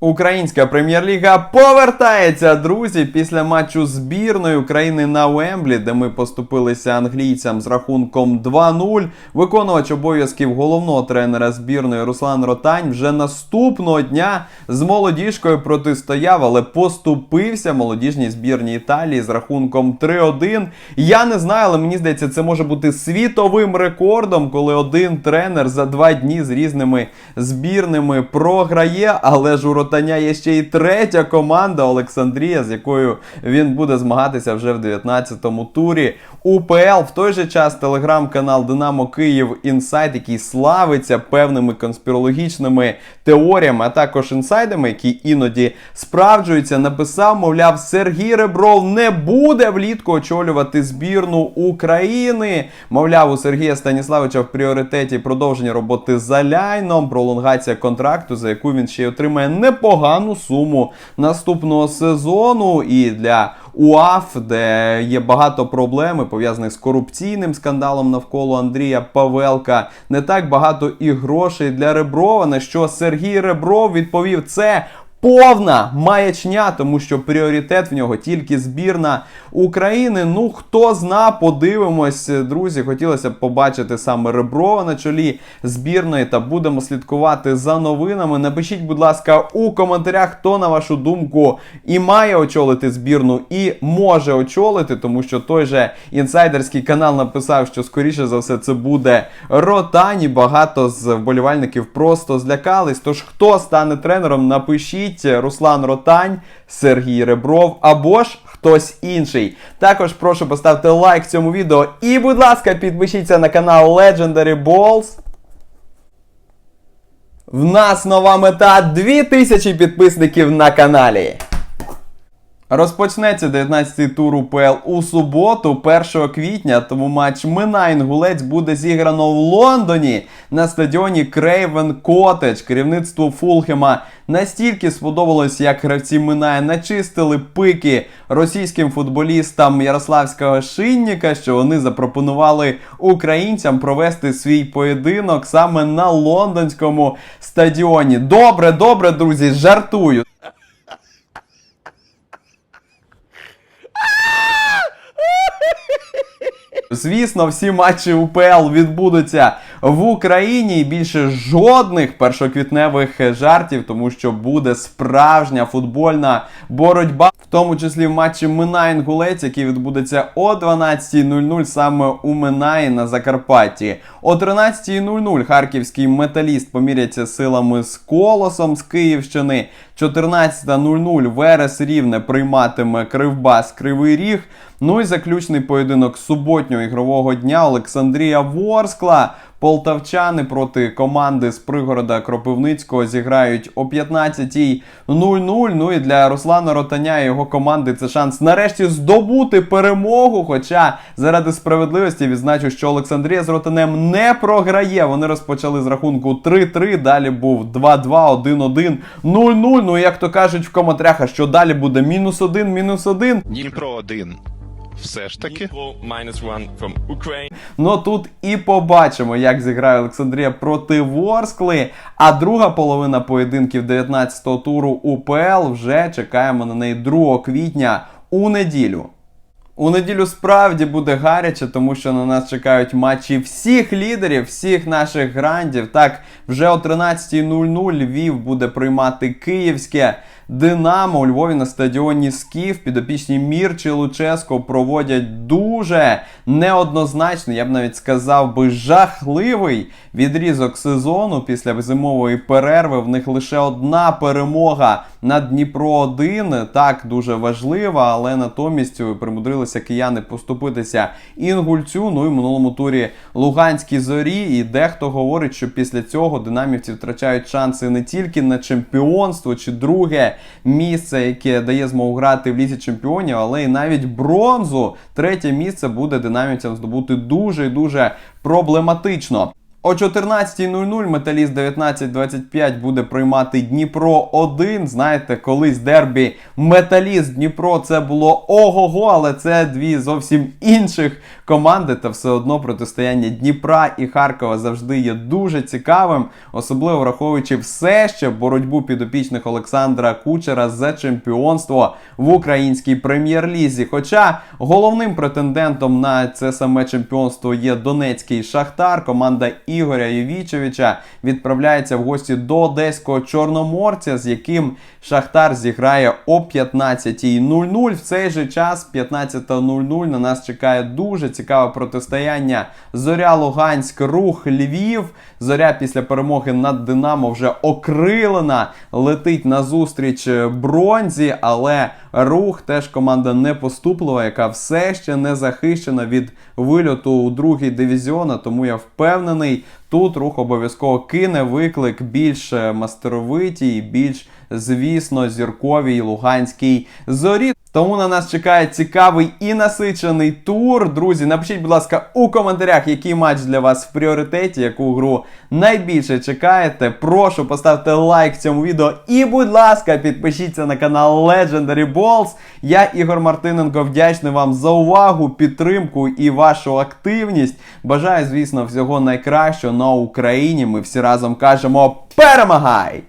Українська прем'єр-ліга повертається, друзі, після матчу збірної України на Уемблі, де ми поступилися англійцям з рахунком 2-0. Виконувач обов'язків головного тренера збірної Руслан Ротань вже наступного дня з молодіжкою протистояв, але поступився молодіжній збірній Італії з рахунком 3-1. Я не знаю, але мені здається, це може бути світовим рекордом, коли один тренер за два дні з різними збірними програє, але ж у Ротаня є ще й третя команда Олександрія, з якою він буде змагатися вже в 19-му турі. УПЛ в той же час телеграм-канал Динамо Київ Інсайт, який славиться певними конспірологічними теоріями, а також інсайдами, які іноді справджуються, написав, мовляв, Сергій Ребров не буде влітку очолювати збірну України. Мовляв, у Сергія Станіславича в пріоритеті продовження роботи за ляйном, пролонгація контракту, за яку він ще й отримає непогану суму наступного сезону. І для УАФ, де є багато проблем пов'язаних з корупційним скандалом навколо Андрія Павелка, не так багато і грошей для Реброва. На що Сергій Ребров відповів це. Повна маячня, тому що пріоритет в нього тільки збірна України. Ну хто зна, подивимось, друзі. Хотілося б побачити саме Реброва на чолі збірної та будемо слідкувати за новинами. Напишіть, будь ласка, у коментарях, хто на вашу думку і має очолити збірну, і може очолити, тому що той же інсайдерський канал написав, що скоріше за все це буде Ротані. Багато з вболівальників просто злякались. Тож хто стане тренером, напишіть. Руслан Ротань, Сергій Ребров або ж хтось інший. Також прошу поставити лайк цьому відео і, будь ласка, підпишіться на канал Legendary Balls. В нас нова мета 2000 підписників на каналі. Розпочнеться 19-й тур УПЛ у суботу, 1 квітня. Тому матч Мина Інгулець буде зіграно в Лондоні на стадіоні Крейвен Коттедж. Керівництву Фулхема настільки сподобалось, як гравці Минає начистили пики російським футболістам Ярославського Шинніка, що вони запропонували українцям провести свій поєдинок саме на лондонському стадіоні. Добре, добре, друзі, жартую. Звісно, всі матчі УПЛ відбудуться в Україні і більше жодних першоквітневих жартів, тому що буде справжня футбольна боротьба, в тому числі в матчі Минай Інгулець, який відбудеться о 12.00 саме у Минаї на Закарпатті. О 13.00 харківський металіст поміряться силами з колосом з Київщини. 14.00 Верес Рівне прийматиме Кривбас Кривий Ріг. Ну і заключний поєдинок суботнього ігрового дня Олександрія Ворскла. Полтавчани проти команди з пригорода Кропивницького зіграють о 15.00. Ну і для Руслана Ротаня і його команди це шанс нарешті здобути перемогу. Хоча заради справедливості відзначу, що Олександрія з Ротанем не програє. Вони розпочали з рахунку 3-3. Далі був 2-2, 1-1, 0-0. Ну і як то кажуть в коментарях, а що далі буде мінус 1, мінус 1. Дніпро 1. Все ж таки. Ну тут і побачимо, як зіграє Олександрія проти Ворскли. А друга половина поєдинків 19-го туру УПЛ вже чекаємо на неї 2 квітня у неділю. У неділю справді буде гаряче, тому що на нас чекають матчі всіх лідерів, всіх наших грандів. Так, вже о 13.00 Львів буде приймати київське Динамо у Львові на стадіоні Скіф. Підопічні Мірчі Луческо проводять дуже неоднозначний, я б навіть сказав би жахливий відрізок сезону після зимової перерви. В них лише одна перемога над Дніпро 1 Так дуже важлива, але натомість примудрилися кияни поступитися інгульцю. Ну і в минулому турі Луганській зорі. І дехто говорить, що після цього динамівці втрачають шанси не тільки на чемпіонство чи друге місце, яке дає змогу грати в лізі чемпіонів, але й навіть бронзу. Третє місце буде динамівцям здобути дуже і дуже проблематично. О 14.00 металіст 19.25 буде приймати Дніпро 1. Знаєте, колись дербі Металіст Дніпро це було ого-го, але це дві зовсім інших команди, та все одно протистояння Дніпра і Харкова завжди є дуже цікавим, особливо враховуючи все ще боротьбу підопічних Олександра Кучера за чемпіонство в українській прем'єр-лізі. Хоча головним претендентом на це саме чемпіонство є Донецький Шахтар, команда Ігоря Євічевича відправляється в гості до одеського чорноморця, з яким Шахтар зіграє о 15.00. В цей же час, 15.00, на нас чекає дуже цікаве протистояння Зоря Луганськ, рух Львів. Зоря після перемоги над Динамо вже окрилена, летить на зустріч бронзі, але рух теж команда непоступлива, яка все ще не захищена від вильоту у другий дивізіон. Тому я впевнений, тут рух обов'язково кине виклик більш е, мастеровитій, більш, звісно, зірковій луганській зорі. Тому на нас чекає цікавий і насичений тур. Друзі, напишіть, будь ласка, у коментарях, який матч для вас в пріоритеті, яку гру найбільше чекаєте. Прошу поставте лайк цьому відео і, будь ласка, підпишіться на канал Legendary Balls. Я, Ігор Мартиненко, вдячний вам за увагу, підтримку і вашу активність. Бажаю, звісно, всього найкращого на Україні. Ми всі разом кажемо перемагай!